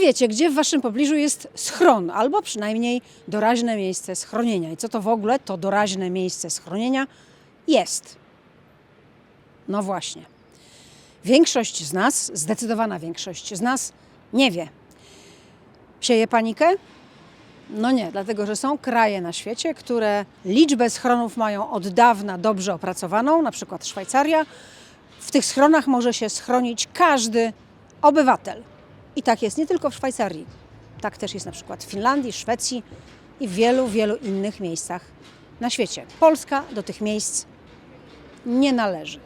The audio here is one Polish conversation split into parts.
Wiecie, gdzie w waszym pobliżu jest schron, albo przynajmniej doraźne miejsce schronienia? I co to w ogóle to doraźne miejsce schronienia jest? No właśnie. Większość z nas, zdecydowana większość z nas nie wie. Sieje panikę? No nie, dlatego że są kraje na świecie, które liczbę schronów mają od dawna dobrze opracowaną, na przykład Szwajcaria. W tych schronach może się schronić każdy obywatel. I tak jest nie tylko w Szwajcarii. Tak też jest na przykład w Finlandii, Szwecji i w wielu, wielu innych miejscach na świecie. Polska do tych miejsc nie należy.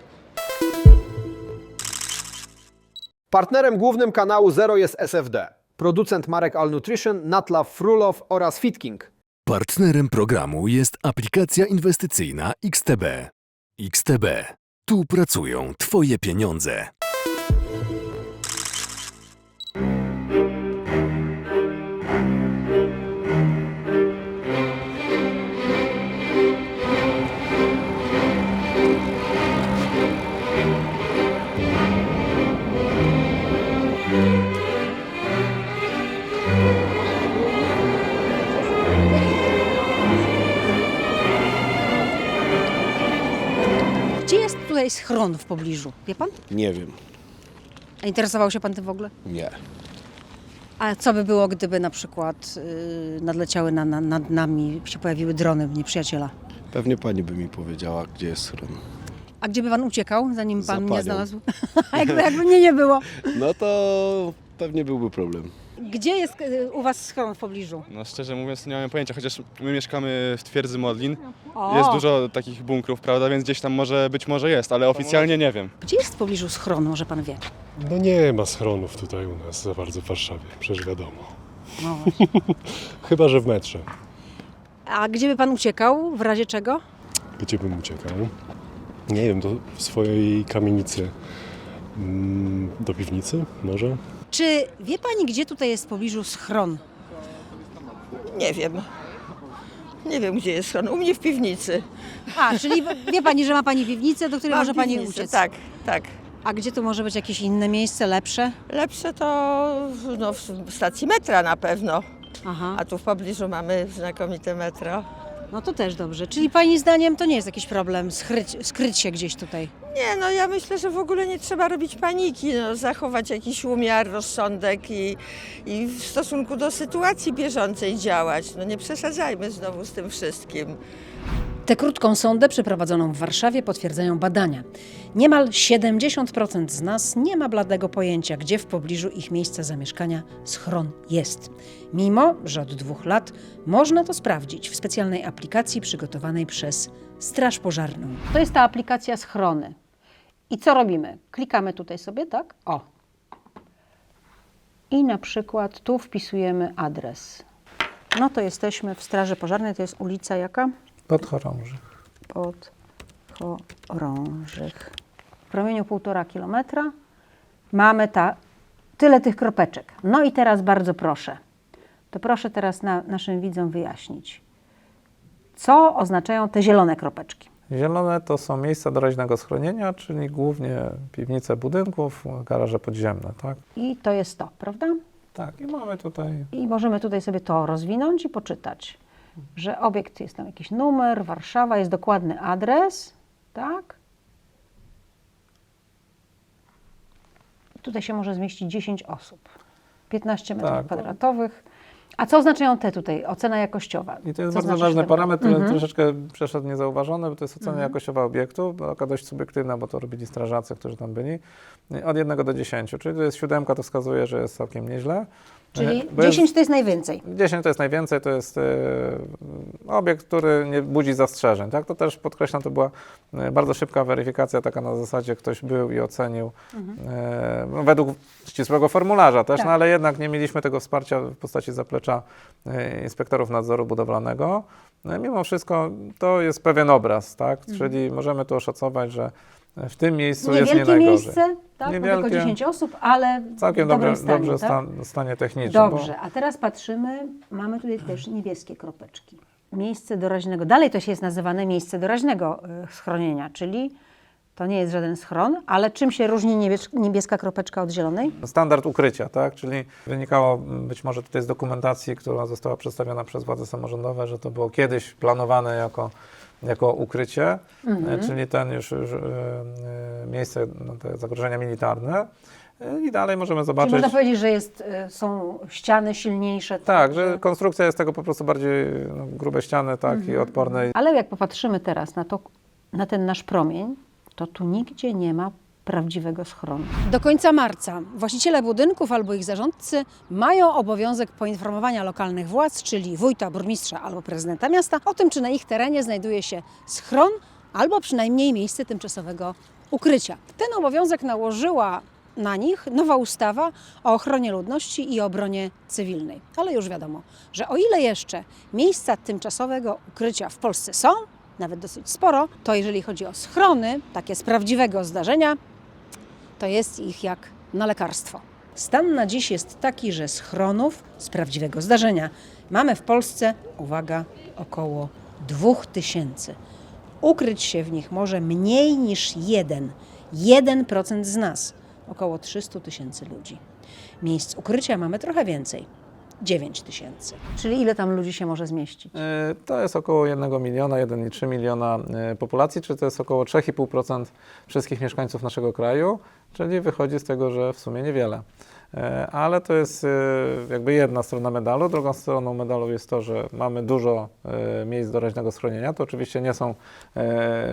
Partnerem głównym kanału Zero jest SFD. Producent marek All Nutrition, Natlaw Frulow oraz Fitking. Partnerem programu jest aplikacja inwestycyjna XTB. XTB. Tu pracują Twoje pieniądze. Jest schron w pobliżu? Wie pan? Nie wiem, A interesował się pan tym w ogóle? nie. A co by było, gdyby na przykład yy, nadleciały na, na, nad nami, się pojawiły drony nieprzyjaciela? Pewnie pani by mi powiedziała, gdzie jest schron. A gdzie by pan uciekał, zanim Za pan mnie panią. znalazł? A jakby, jakby mnie nie było. No to pewnie byłby problem. Gdzie jest yy, u was schron w pobliżu? No szczerze mówiąc nie mam pojęcia, chociaż my mieszkamy w twierdzy Modlin. O, Jest dużo takich bunkrów, prawda, więc gdzieś tam może być może jest, ale oficjalnie nie wiem. Gdzie jest w pobliżu schron, może pan wie? No nie ma schronów tutaj u nas za bardzo w Warszawie, przecież wiadomo. No. Chyba, że w metrze. A gdzie by pan uciekał, w razie czego? Gdzie bym uciekał? Nie wiem, do w swojej kamienicy. Mm, Do piwnicy może? Czy wie pani, gdzie tutaj jest w pobliżu schron? Nie wiem. Nie wiem, gdzie jest schron. U mnie w piwnicy. A, czyli wie pani, że ma pani piwnicę, do której Mam może pani piwnicę, uciec. Tak, tak. A gdzie tu może być jakieś inne miejsce, lepsze? Lepsze to no, w stacji metra na pewno. Aha, A tu w pobliżu mamy znakomite metro. no to też dobrze. Czyli pani zdaniem to nie jest jakiś problem skryć, skryć się gdzieś tutaj? Nie, no ja myślę, że w ogóle nie trzeba robić paniki, no, zachować jakiś umiar, rozsądek i, i w stosunku do sytuacji bieżącej działać. No nie przesadzajmy znowu z tym wszystkim. Tę krótką sondę przeprowadzoną w Warszawie potwierdzają badania. Niemal 70% z nas nie ma bladego pojęcia, gdzie w pobliżu ich miejsca zamieszkania schron jest. Mimo, że od dwóch lat można to sprawdzić w specjalnej aplikacji przygotowanej przez Straż Pożarną. To jest ta aplikacja Schrony. I co robimy? Klikamy tutaj sobie, tak? O. I na przykład tu wpisujemy adres. No to jesteśmy w Straży Pożarnej, to jest ulica jaka? Podchorążych. podchorążych. W promieniu 1,5 kilometra mamy ta, tyle tych kropeczek. No i teraz bardzo proszę, to proszę teraz na, naszym widzom wyjaśnić, co oznaczają te zielone kropeczki. Zielone to są miejsca doraźnego schronienia, czyli głównie piwnice budynków, garaże podziemne, tak? I to jest to, prawda? Tak, i mamy tutaj I możemy tutaj sobie to rozwinąć i poczytać, że obiekt jest tam jakiś numer, Warszawa, jest dokładny adres, tak? Tutaj się może zmieścić 10 osób, 15 metrów Tak. kwadratowych. A co oznaczają te tutaj? Ocena jakościowa. I to jest Co bardzo znaczy, ważny parametr, który Mhm. troszeczkę przeszedł niezauważony, bo to jest ocena jakościowa obiektu, taka dość subiektywna, bo to robili strażacy, którzy tam byli, od 1 do 10, czyli to jest siódemka, to wskazuje, że jest całkiem nieźle. Czyli Bo jest- 10 to jest najwięcej. 10 to jest najwięcej, to jest e, obiekt, który nie budzi zastrzeżeń. Tak? To też podkreślam, to była e, bardzo szybka weryfikacja, taka na zasadzie ktoś był i ocenił e, no, według ścisłego formularza też, Tak. no, ale jednak nie mieliśmy tego wsparcia w postaci zaplecza e, inspektorów nadzoru budowlanego. No, i mimo wszystko to jest pewien obraz, tak? czyli możemy tu oszacować, że w tym miejscu jest nie Niewielkie najgorzej. miejsce, tak? bo tylko Niewielkie. 10 osób, ale w Całkiem dobrym dobrze, stanie, dobrze tak? stan, stanie technicznym. Dobrze, a teraz patrzymy, mamy tutaj też niebieskie kropeczki. Miejsce doraźnego, dalej to się jest nazywane miejsce doraźnego y, schronienia, czyli To nie jest żaden schron, ale czym się różni niebies- niebieska kropeczka od zielonej? Standard ukrycia, tak? Czyli wynikało mm, być może tutaj z dokumentacji, która została przedstawiona przez władze samorządowe, że to było kiedyś planowane jako, jako ukrycie, e, czyli ten już, już e, e, miejsce, no, te zagrożenia militarne. I dalej możemy Czyli zobaczyć. można powiedzieć, że jest, są ściany silniejsze. Tak, że konstrukcja jest tego po prostu bardziej no, grube ściany, tak, i odporne. Ale jak popatrzymy teraz na, to, na ten nasz promień, to tu nigdzie nie ma prawdziwego schronu. Do końca marca właściciele budynków albo ich zarządcy mają obowiązek poinformowania lokalnych władz, czyli wójta, burmistrza albo prezydenta miasta, o tym, czy na ich terenie znajduje się schron albo przynajmniej miejsce tymczasowego ukrycia. Ten obowiązek nałożyła na nich nowa ustawa o ochronie ludności i obronie cywilnej. Ale już wiadomo, że o ile jeszcze miejsca tymczasowego ukrycia w Polsce są, nawet dosyć sporo, to jeżeli chodzi o schrony, takie z prawdziwego zdarzenia, to jest ich jak na lekarstwo. Stan na dziś jest taki, że schronów z prawdziwego zdarzenia mamy w Polsce, uwaga, około 2000. Ukryć się w nich może mniej niż jeden, 1% z nas, około 300 tysięcy ludzi. Miejsc ukrycia mamy trochę więcej, 9 tysięcy. Czyli ile tam ludzi się może zmieścić? E, To jest około 1 miliona, 1,3 miliona e, populacji, czy to jest około 3,5% wszystkich mieszkańców naszego kraju, czyli wychodzi z tego, że w sumie niewiele. E, Ale to jest e, jakby jedna strona medalu. Drugą stroną medalu jest to, że mamy dużo e, miejsc doraźnego schronienia. To oczywiście nie są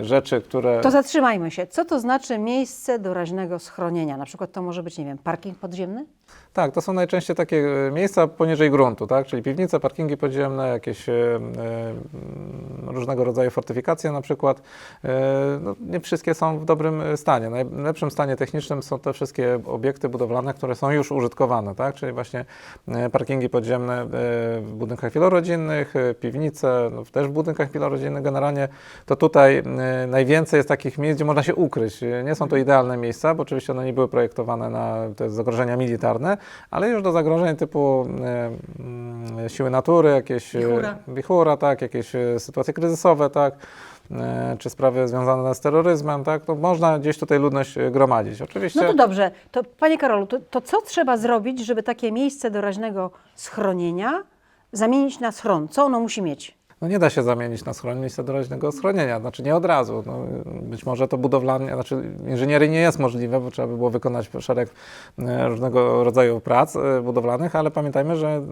rzeczy, które... To zatrzymajmy się. Co to znaczy miejsce doraźnego schronienia? Na przykład to może być, nie wiem, parking podziemny? Tak, to są najczęściej takie miejsca poniżej gruntu, tak? czyli piwnice, parkingi podziemne, jakieś różnego rodzaju fortyfikacje na przykład. E, no, nie wszystkie są w dobrym stanie. Najlepszym stanie technicznym są te wszystkie obiekty budowlane, które są już użytkowane, tak? czyli właśnie e, parkingi podziemne e, w budynkach wielorodzinnych, piwnice, no, też w budynkach wielorodzinnych. Generalnie to tutaj najwięcej jest takich miejsc, gdzie można się ukryć. Nie są to idealne miejsca, bo oczywiście one nie były projektowane na te zagrożenia militarne, ale już do zagrożeń typu mm, siły natury, jakieś Wichura. wichura tak, jakieś sytuacje kryzysowe, tak, e, czy sprawy związane z terroryzmem, tak, to można gdzieś tutaj ludność e, gromadzić. Oczywiście. No to dobrze. To, panie Karolu, to, to co trzeba zrobić, żeby takie miejsce doraźnego schronienia zamienić na schron? Co ono musi mieć? No nie da się zamienić na schron miejsca doraźnego schronienia, znaczy nie od razu. No, być może to budowlanie, znaczy inżynieryjnie jest możliwe, bo trzeba by było wykonać szereg e, różnego rodzaju prac e, budowlanych, ale pamiętajmy, że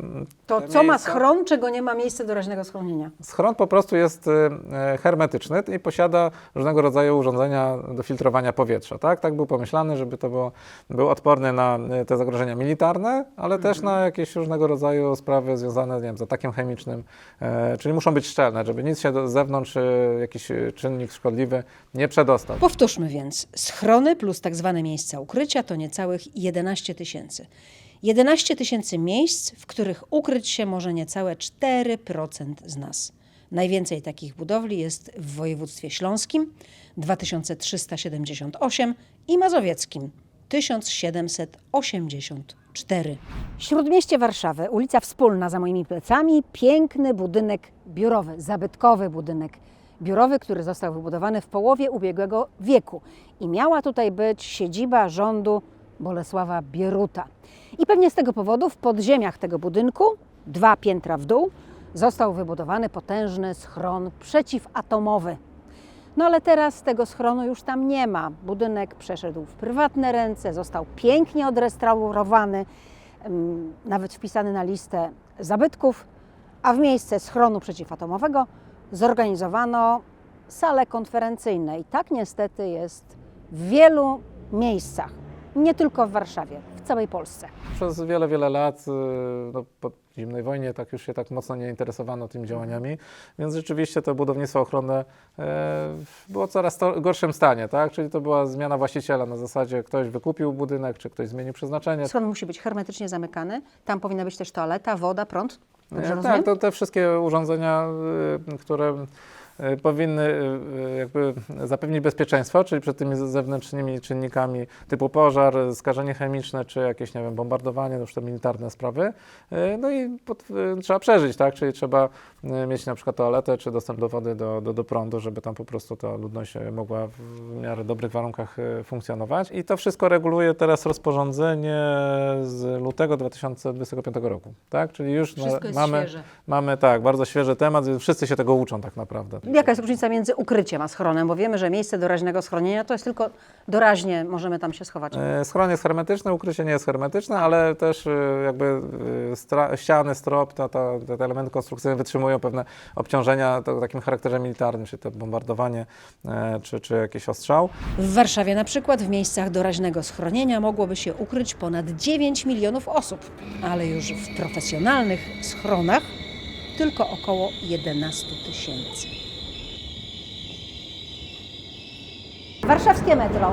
To co ma schron, czego nie ma miejsce doraźnego schronienia? Schron po prostu jest e, hermetyczny i posiada różnego rodzaju urządzenia do filtrowania powietrza. Tak, tak był pomyślany, żeby to było, był odporny na te zagrożenia militarne, ale też na jakieś różnego rodzaju sprawy związane nie wiem, z atakiem chemicznym. Czyli muszą być szczelne, żeby nic się z zewnątrz, e, jakiś e, czynnik szkodliwy nie przedostał. Powtórzmy więc. Schrony plus tak zwane miejsca ukrycia to niecałych 11 tysięcy. 11 tysięcy miejsc, w których ukryć się może niecałe 4% z nas. Najwięcej takich budowli jest w województwie śląskim 2378 i mazowieckim 1784. Śródmieście Warszawy, ulica Wspólna za moimi plecami, piękny budynek biurowy, zabytkowy budynek biurowy, który został wybudowany w połowie ubiegłego wieku. I miała tutaj być siedziba rządu Bolesława Bieruta. I pewnie z tego powodu w podziemiach tego budynku, dwa piętra w dół, został wybudowany potężny schron przeciwatomowy. No ale teraz tego schronu już tam nie ma. Budynek przeszedł w prywatne ręce, został pięknie odrestaurowany, em, nawet wpisany na listę zabytków, a w miejsce schronu przeciwatomowego zorganizowano salę konferencyjne. I tak niestety jest w wielu miejscach, nie tylko w Warszawie, całej Polsce. Przez wiele, wiele lat, y, no, po zimnej wojnie, tak już się tak mocno nie interesowano tymi działaniami, więc rzeczywiście to budownictwo ochronne e, było w coraz to gorszym stanie, tak? Czyli to była zmiana właściciela na zasadzie ktoś wykupił budynek, czy ktoś zmienił przeznaczenie. Schron musi być hermetycznie zamykany. Tam powinna być też toaleta, woda, prąd. Dobrze rozumiem? tak, to te wszystkie urządzenia, y, które powinny e, jakby zapewnić bezpieczeństwo, czyli przed tymi zewnętrznymi czynnikami typu pożar, skażenie chemiczne, czy jakieś, nie wiem, bombardowanie, no już te militarne sprawy. E, No i pod, e, trzeba przeżyć, tak? Czyli trzeba e, mieć na przykład toaletę, czy dostęp do wody, do, do, do prądu, żeby tam po prostu ta ludność e, mogła w miarę dobrych warunkach e, funkcjonować. I to wszystko reguluje teraz rozporządzenie z lutego 2025 roku, tak? Czyli już na- mamy, świeże. mamy tak, bardzo świeży temat, wszyscy się tego uczą tak naprawdę. Jaka jest różnica między ukryciem a schronem? Bo wiemy, że miejsce doraźnego schronienia to jest tylko doraźnie możemy tam się schować. Schron jest hermetyczny, ukrycie nie jest hermetyczne, ale też jakby stra- ściany, strop, ta, ta, te elementy konstrukcyjne wytrzymują pewne obciążenia o takim charakterze militarnym, czyli to bombardowanie e, czy, czy jakiś ostrzał. W Warszawie na przykład w miejscach doraźnego schronienia mogłoby się ukryć ponad 9 milionów osób, ale już w profesjonalnych schronach tylko około 11 tysięcy. Warszawskie metro.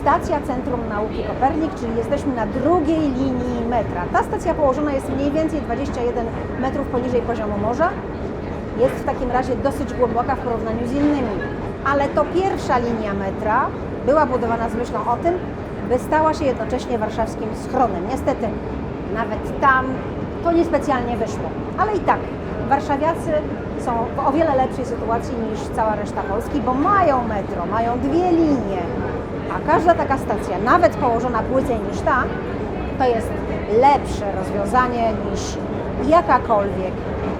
Stacja Centrum Nauki Kopernik, czyli jesteśmy na drugiej linii metra. Ta stacja położona jest mniej więcej 21 metrów poniżej poziomu morza. Jest w takim razie dosyć głęboka w porównaniu z innymi. Ale to pierwsza linia metra była budowana z myślą o tym, by stała się jednocześnie warszawskim schronem. Niestety, nawet tam to niespecjalnie wyszło. Ale i tak, warszawiacy są w o wiele lepszej sytuacji niż cała reszta Polski, bo mają metro, mają dwie linie, a każda taka stacja, nawet położona płycej niż ta, to jest lepsze rozwiązanie niż jakakolwiek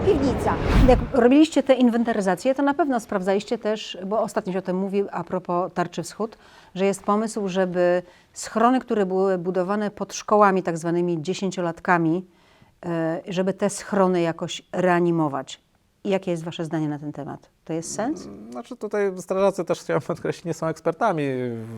piwnica. Jak robiliście te inwentaryzacje, to na pewno sprawdzaliście też, bo ostatnio się o tym mówił a propos Tarczy Wschód, że jest pomysł, żeby schrony, które były budowane pod szkołami, tak zwanymi dziesięciolatkami, e, żeby te schrony jakoś reanimować. Jakie jest Wasze zdanie na ten temat? To jest sens? Znaczy tutaj strażacy też chciałem podkreślić, nie są ekspertami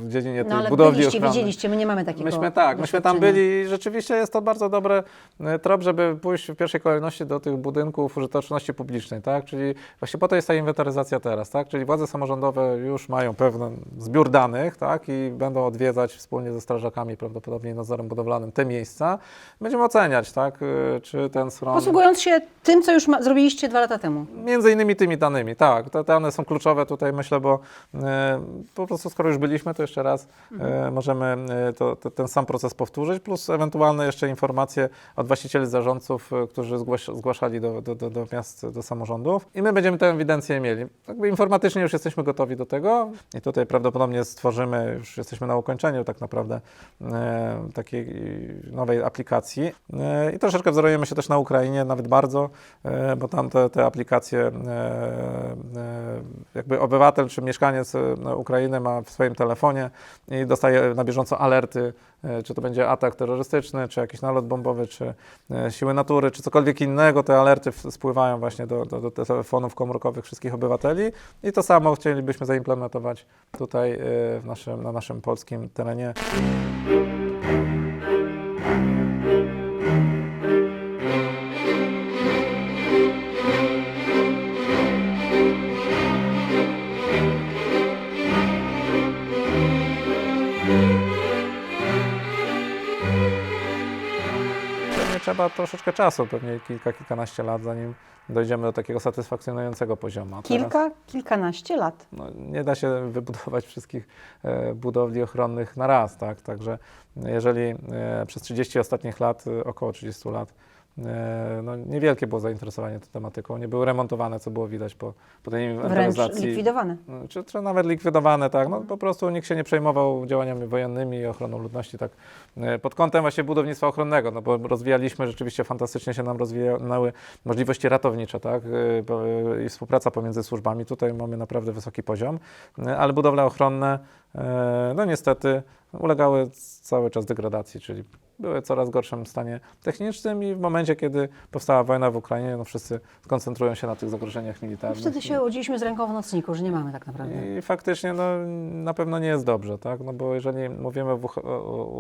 w dziedzinie No tej ale budowli byliście, widzieliście, my nie mamy takiego Myśmy tak, myśmy tam doświadczenia. byli i rzeczywiście jest to bardzo dobry e, trop, żeby pójść w pierwszej kolejności do tych budynków użyteczności publicznej, tak? Czyli właśnie po to jest ta inwentaryzacja teraz, tak? Czyli władze samorządowe już mają pewien zbiór danych, tak? I będą odwiedzać wspólnie ze strażakami, prawdopodobnie nadzorem budowlanym te miejsca. Będziemy oceniać, tak? e, Czy ten schron... Posługując się tym, co już ma, zrobiliście dwa lata temu. Między innymi tymi danymi, tak. Te dane są kluczowe tutaj, myślę, bo e, po prostu skoro już byliśmy, to jeszcze raz e, możemy e, to, to, ten sam proces powtórzyć, plus ewentualne jeszcze informacje od właścicieli zarządców, którzy zgłaszali do, do, do, do miast, do samorządów. I my będziemy tę ewidencję mieli. Jakby informatycznie już jesteśmy gotowi do tego i tutaj prawdopodobnie stworzymy, już jesteśmy na ukończeniu tak naprawdę e, takiej nowej aplikacji. E, i troszeczkę wzorujemy się też na Ukrainie, nawet bardzo, e, bo tam te, te aplikacje e, jakby obywatel czy mieszkaniec e, Ukrainy ma w swoim telefonie i dostaje na bieżąco alerty, e, czy to będzie atak terrorystyczny, czy jakiś nalot bombowy, czy e, siły natury, czy cokolwiek innego, te alerty spływają właśnie do, do, do telefonów komórkowych wszystkich obywateli i to samo chcielibyśmy zaimplementować tutaj e, w naszym, na naszym polskim terenie. Trzeba troszeczkę czasu, pewnie kilka, kilkanaście lat, zanim dojdziemy do takiego satysfakcjonującego poziomu. Kilka, kilkanaście lat. no, nie da się wybudować wszystkich e, budowli ochronnych na raz, tak? Także jeżeli e, przez 30 ostatnich lat, e, około 30 lat, no, niewielkie było zainteresowanie tą tematyką, nie były remontowane, co było widać po, po tej Wręcz inwentaryzacji. likwidowane. No, Czy, czy nawet likwidowane, tak. No, po prostu nikt się nie przejmował działaniami wojennymi i ochroną ludności tak e, pod kątem właśnie budownictwa ochronnego, no bo rozwijaliśmy, rzeczywiście fantastycznie się nam rozwijały możliwości ratownicze, tak, e, e, i współpraca pomiędzy służbami. Tutaj mamy naprawdę wysoki poziom, e, ale budowle ochronne, e, no niestety ulegały cały czas degradacji, czyli były w coraz gorszym stanie technicznym i w momencie, kiedy powstała wojna w Ukrainie, no wszyscy skoncentrują się na tych zagrożeniach militarnych. Wtedy się obudziliśmy z ręką w nocniku, że nie mamy tak naprawdę. I faktycznie no, na pewno nie jest dobrze, tak? No bo jeżeli mówimy w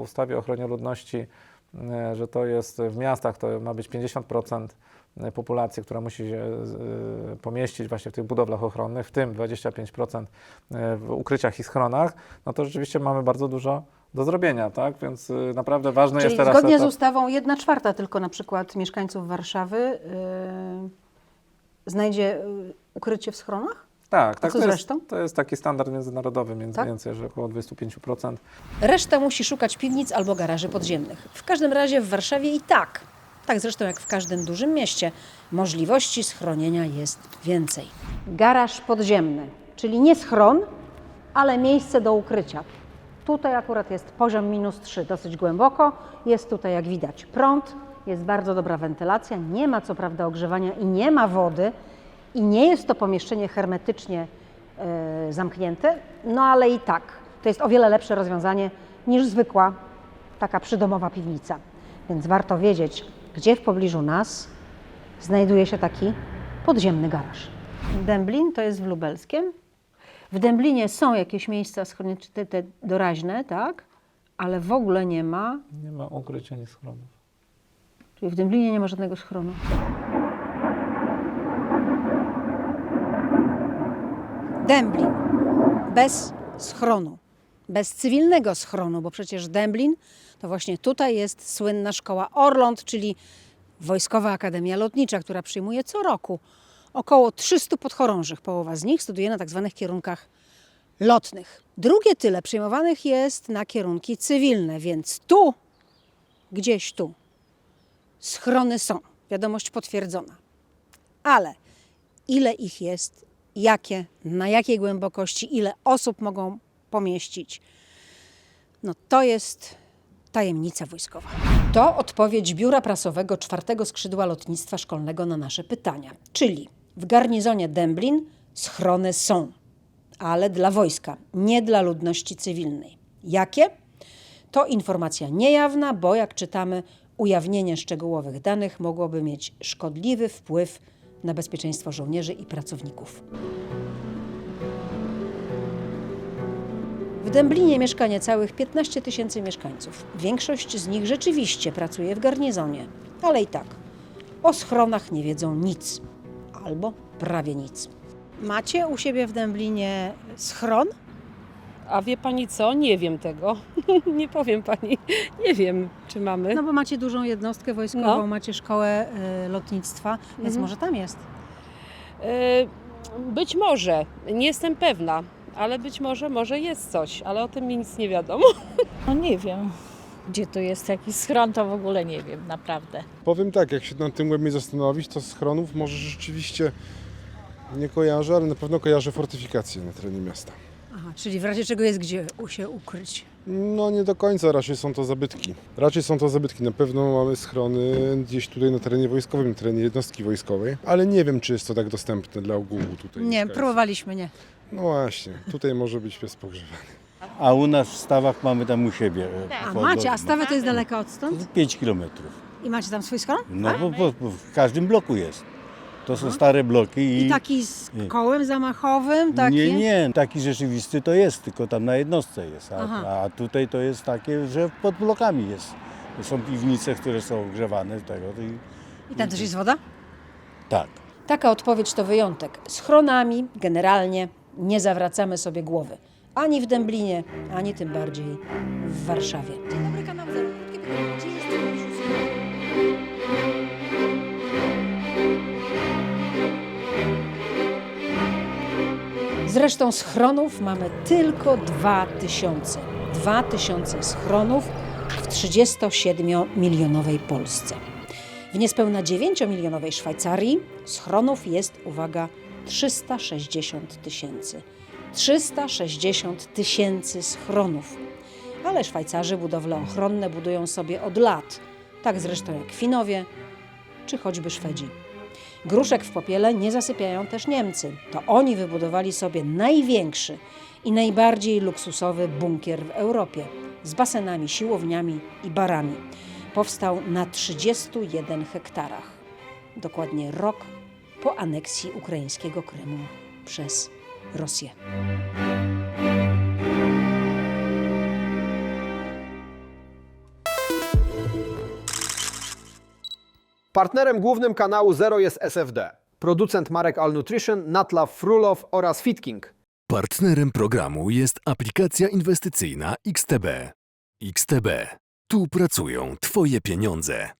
ustawie o ochronie ludności, e, że to jest w miastach, to ma być 50% populacji, która musi się e, pomieścić właśnie w tych budowlach ochronnych, w tym 25% e, w ukryciach i schronach, no to rzeczywiście mamy bardzo dużo do zrobienia, tak? Więc e, naprawdę ważny Czyli jest teraz zgodnie z ustawą jedna czwarta tylko na przykład mieszkańców Warszawy yy, znajdzie yy, ukrycie w schronach? Tak, tak to, jest, to jest taki standard międzynarodowy, mniej Tak? więcej, że około 25%. Reszta musi szukać piwnic albo garaży podziemnych. W każdym razie w Warszawie i tak, tak zresztą jak w każdym dużym mieście, możliwości schronienia jest więcej. Garaż podziemny, czyli nie schron, ale miejsce do ukrycia. Tutaj akurat jest poziom minus 3, dosyć głęboko. Jest tutaj, jak widać, prąd, jest bardzo dobra wentylacja, nie ma co prawda ogrzewania i nie ma wody i nie jest to pomieszczenie hermetycznie e, zamknięte, no ale i tak to jest o wiele lepsze rozwiązanie niż zwykła taka przydomowa piwnica. Więc warto wiedzieć, gdzie w pobliżu nas znajduje się taki podziemny garaż. Dęblin to jest w Lubelskiem. W Dęblinie są jakieś miejsca schronienne, te, te doraźne, tak? Ale w ogóle nie ma, Nie ma ukrycia ani schronów. czyli w Dęblinie nie ma żadnego schronu. Dęblin bez schronu, bez cywilnego schronu, bo przecież Dęblin to właśnie tutaj jest słynna szkoła Orląt, czyli Wojskowa Akademia Lotnicza, która przyjmuje co roku około 300 podchorążych. Połowa z nich studiuje na tak zwanych kierunkach lotnych. Drugie tyle przyjmowanych jest na kierunki cywilne, więc tu, gdzieś tu, schrony są. Wiadomość potwierdzona. Ale ile ich jest, jakie, na jakiej głębokości, ile osób mogą pomieścić, no to jest tajemnica wojskowa. To odpowiedź Biura Prasowego czwartego skrzydła lotnictwa szkolnego na nasze pytania. Czyli w garnizonie Dęblin schrony są, ale dla wojska, nie dla ludności cywilnej. Jakie? To informacja niejawna, bo jak czytamy, ujawnienie szczegółowych danych mogłoby mieć szkodliwy wpływ na bezpieczeństwo żołnierzy i pracowników. W Dęblinie mieszka niecałych 15 tysięcy mieszkańców. Większość z nich rzeczywiście pracuje w garnizonie, ale i tak o schronach nie wiedzą nic albo prawie nic. Macie u siebie w Dęblinie schron? A wie pani co? Nie wiem tego. nie powiem pani. Nie wiem, czy mamy. No bo macie dużą jednostkę wojskową, No. macie szkołę y, lotnictwa, więc Mhm. może tam jest. E, być może, nie jestem pewna, ale być może, może jest coś, ale o tym mi nic nie wiadomo. No nie wiem, gdzie to jest jakiś schron, to w ogóle nie wiem, naprawdę. Powiem tak, jak się nad tym głębiej zastanowić, to schronów może rzeczywiście nie kojarzę, ale na pewno kojarzę fortyfikacje na terenie miasta. Aha, czyli w razie czego jest gdzie u się ukryć. No nie do końca, raczej są to zabytki. Raczej są to zabytki. Na pewno mamy schrony gdzieś tutaj na terenie wojskowym, na terenie jednostki wojskowej, ale nie wiem, czy jest to tak dostępne dla ogółu tutaj. Nie, próbowaliśmy, nie. No właśnie, tutaj może być pies pogrzebany. A u nas w stawach mamy tam u siebie. e, A pod- macie, a stawę to jest daleko odstąd? 5 kilometrów. I macie tam swój schron? No bo, bo, bo w każdym bloku jest. To są stare bloki i. I taki z kołem zamachowym, taki? Nie, nie, taki rzeczywisty to jest, tylko tam na jednostce jest. Aha. A, a tutaj to jest takie, że pod blokami jest. Są piwnice, które są ogrzewane tego. I, I tam też jest woda? tak. Taka odpowiedź to wyjątek. Z chronami generalnie nie zawracamy sobie głowy. Ani w Dęblinie, ani tym bardziej w Warszawie. Dzień dobry, kanał Zero. Krótkie pytanie. Gdzie jest Zresztą schronów mamy tylko 2000. 2000 schronów w 37-milionowej Polsce. W niespełna 9-milionowej Szwajcarii schronów jest, uwaga, 360 tysięcy. 360 tysięcy schronów. Ale Szwajcarzy budowle ochronne budują sobie od lat, tak zresztą jak Finowie czy choćby Szwedzi. Gruszek w popiele nie zasypiają też Niemcy. To oni wybudowali sobie największy i najbardziej luksusowy bunkier w Europie z basenami, siłowniami i barami. Powstał na 31 hektarach. Dokładnie rok po aneksji ukraińskiego Krymu przez Rosję. Partnerem głównym kanału Zero jest SFD. Producent marek All Nutrition, Natlaw Frulow oraz Fitking. Partnerem programu jest aplikacja inwestycyjna XTB. XTB. Tu pracują Twoje pieniądze.